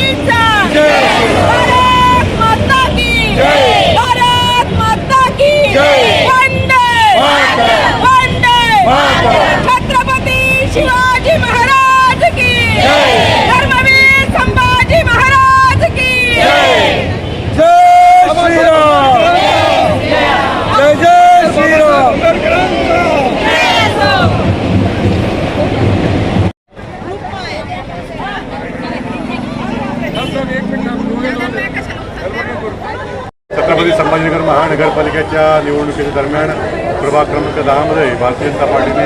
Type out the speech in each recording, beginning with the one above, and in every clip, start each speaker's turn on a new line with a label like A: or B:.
A: Bonita! Sambhajinagar महानगरपालिकेच्या निवडणुकीच्या दरम्यान प्रभाग क्रमांक दहामध्ये भारतीय जनता पार्टीने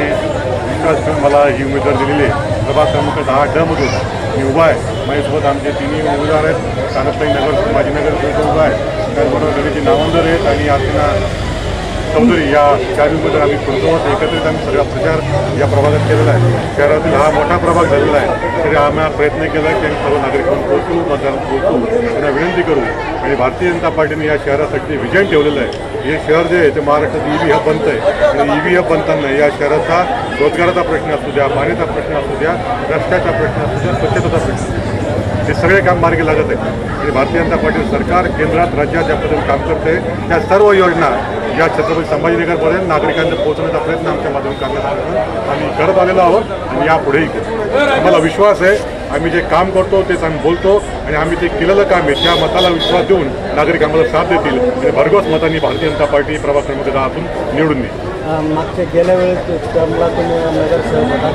A: विश्वास ठेवून मला ही उमेदवार दिलेली आहे. प्रभाग क्रमांक दहा डमधून मी उभा आहे. माझ्यासोबत आमचे तिन्ही उमेदवार आहेत. कानपताई नगर संभाजीनगर उभा आहे. त्याचबरोबर गणेशजी नावंदर आहेत आणि अर्चना चौधरी या चार उमेदवार आम्ही कुटुंबात एकत्रित आम्ही सगळा प्रचार या प्रभागात केलेला आहे. शहरातील हा मोठा प्रभाग झालेला आहे. तरी आम्ही हा प्रयत्न केला की आम्ही सर्व नागरिकांना पोहोचू मतदारांना पोहोचू त्यांना विनंती करू आणि भारतीय जनता पार्टीने या शहरासाठी विजन ठेवलेलं आहे. हे शहर जे आहे ते महाराष्ट्रात ई व्ही हब बनतं आहे. आणि ई व्ही हब बनताना या शहराचा रोजगाराचा प्रश्न असू द्या पाण्याचा प्रश्न असू द्या रस्त्याचा प्रश्न असू द्या स्वच्छतेचा प्रश्न हे सगळे काम मार्गी लागत आहे. आणि भारतीय जनता पार्टी सरकार केंद्रात राज्यात ज्याबद्दल पद्धतीने काम करते त्या सर्व योजना या छत्रपती संभाजीनगरपर्यंत नागरिकांना पोहोचवण्याचा प्रयत्न आमच्या माध्यमातून करण्यात आला आम्ही करत आलेलो आहोत आणि यापुढेही करू आम्हाला विश्वास आहे आम्ही जे काम करतो तेच आम्ही बोलतो आणि आम्ही ते केलेलं काम आहे त्या मताला विश्वास देऊन नागरिक आम्हाला साथ देतील आणि भरघोस मतांनी भारतीय जनता पार्टी प्रभाग क्रमांक दहातून निवडून येईल.
B: अ, मागच्या गेल्या वेळेस टर्मला तुम्ही नगरसेवक होता.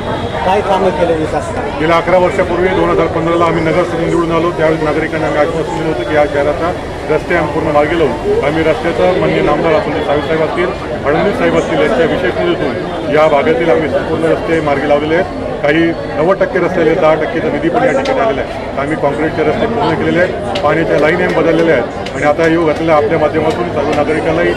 B: काय कामं केले विकास
A: गेल्या अकरा वर्षापूर्वी दोन हजार पंधराला आम्ही नगरसेवक निवडून आलो. त्यावेळी नागरिकांना आम्ही आश्वासन दिलं होतं की या शहराचा रस्ते आम्ही पूर्ण मार्गी लावू आम्ही रस्त्याचं मान्य नामदार असून ते साहेब असतील फडणवीस साहेब असतील यांच्या विशेष निधीतून या भागातील आम्ही संपूर्ण रस्ते मार्गी लावलेले आहेत. काही नव्वद टक्के रस्ते आहेत दहा टक्केचा निधी पण या ठिकाणी आलेला आहे. आम्ही कॉन्क्रीटचे रस्ते पूर्ण केलेले आहेत पाण्याच्या लाईन एम बदललेल्या आहेत. आणि आता योग असलेल्या आपल्या माध्यमातून सर्व नागरिकांनाही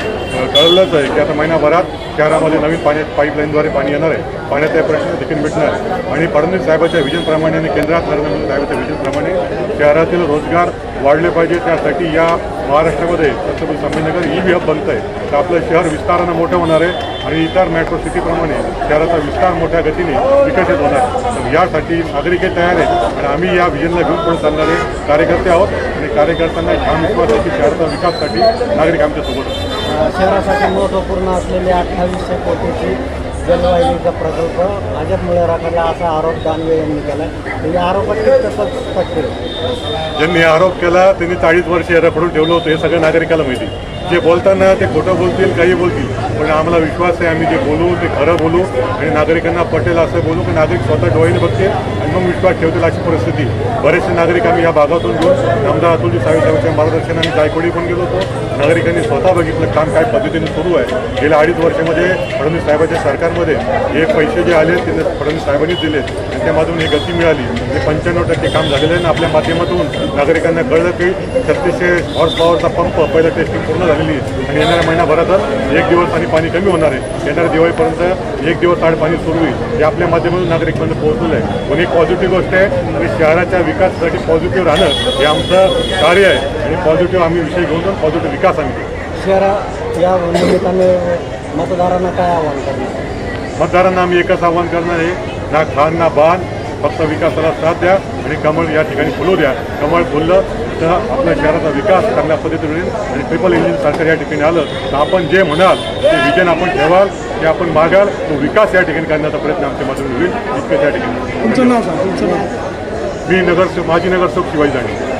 A: कळलंच आहे की आता महिनाभरात शहरामध्ये नवीन पाण्या पाईपलाईनद्वारे पाणी येणार आहे. पाण्याचा प्रश्न देखील मिटणार आणि फडणवीस साहेबाच्या विजनप्रमाणे आणि केंद्रात नरेंद्र मोदी साहेबाच्या विजनप्रमाणे शहरातील रोजगार वाढले पाहिजे त्यासाठी या महाराष्ट्रामध्ये Chhatrapati Sambhajinagar E V hub बनतं आहे. तर आपलं शहर विस्तारानं मोठं होणार आहे आणि इतर मेट्रो सिटीप्रमाणे शहराचा विस्तार मोठ्या गतीने विकसित होणार. आहे तर यासाठी नागरिकही तयार आहेत आणि आम्ही या विजनला घेऊन पुढे चालणारे कार्यकर्ते आहोत आणि कार्यकर्त्यांना छान विश्वास आहे की शहराचा विकासासाठी नागरिक आमच्यासोबत
B: शहरासाठी महत्त्वपूर्ण असलेले अठ्ठावीसशे कोटीची जलवाहिनीचा प्रकल्प भाजपमुळे राखला असा आरोप दानवे यांनी केला म्हणजे या आरोपात तसंच स्पष्ट
A: ज्यांनी आरोप केला त्यांनी चाळीस वर्ष रखडून ठेवलं होतं हे सगळं नागरिकाला माहिती. जे बोलताना ते खोटं बोलतील काही बोलतील पण आम्हाला विश्वास आहे आम्ही जे बोलू ते खरं बोलू आणि नागरिकांना पटेल असं बोलू की नागरिक स्वतः डोळ्याने बघतील आणि मग विश्वास ठेवतील अशी परिस्थिती. बरेचसे नागरिक आम्ही या भागातून घेऊन आमदार अतुलजी साहेब साहेबांच्या मार्गदर्शनाने जायकवाडी पण गेलो होतो. नागरिकांनी स्वतः बघितलं काम काय पद्धतीने सुरू आहे. गेल्या अडीच वर्षामध्ये फडणवीस साहेबांच्या सरकारमध्ये हे पैसे जे आले ते फडणवीस साहेबांनीच दिले आणि त्या माध्यमातून ही गती मिळाली. हे पंच्याण्णव टक्के काम झालेलं आहे आणि आपल्या माध्यमातून नागरिकांना कळलं की छत्तीसशे हॉर्स पॉवरचा पंप पहिलं टेस्टिंग पूर्ण झालेली आहे. आणि येणाऱ्या महिनाभरातच एक दिवस आणि पाणी कमी होणार आहे. येणाऱ्या दिवाळीपर्यंत एक दिवस आड पाणी सुरू होईल. हे आपल्या माध्यमातून नागरिकांना पोहोचलेलं आहे. पण एक पॉझिटिव्ह गोष्ट आहे आणि शहराच्या विकासासाठी पॉझिटिव्ह राहणं हे आमचं कार्य आहे. आणि पॉझिटिव्ह आम्ही विषय घेऊन पॉझिटिव्ह आम्ही करू.
B: शहरा या निमित्ताने मतदारांना काय आव्हान करणार?
A: मतदारांना आम्ही एकच आव्हान करणार आहे ना खान ना बाण फक्त विकासाला साथ द्या आणि कमळ या ठिकाणी फुलू द्या. कमळ फुललं तर आपल्या शहराचा विकास चांगल्या पद्धतीने होईल आणि ट्रिपल इंजिन सरकार या ठिकाणी आलं तर आपण जे म्हणाल ते विजन आपण ठेवाल ते आपण मागाल तो विकास या ठिकाणी करण्याचा प्रयत्न आमच्या मधून होईल. इतकं त्या ठिकाणी.
B: तुमचं नाव सांग तुमचं नाव.
A: मी नगरसेवक माजी नगरसेवक शिवाजी जाणे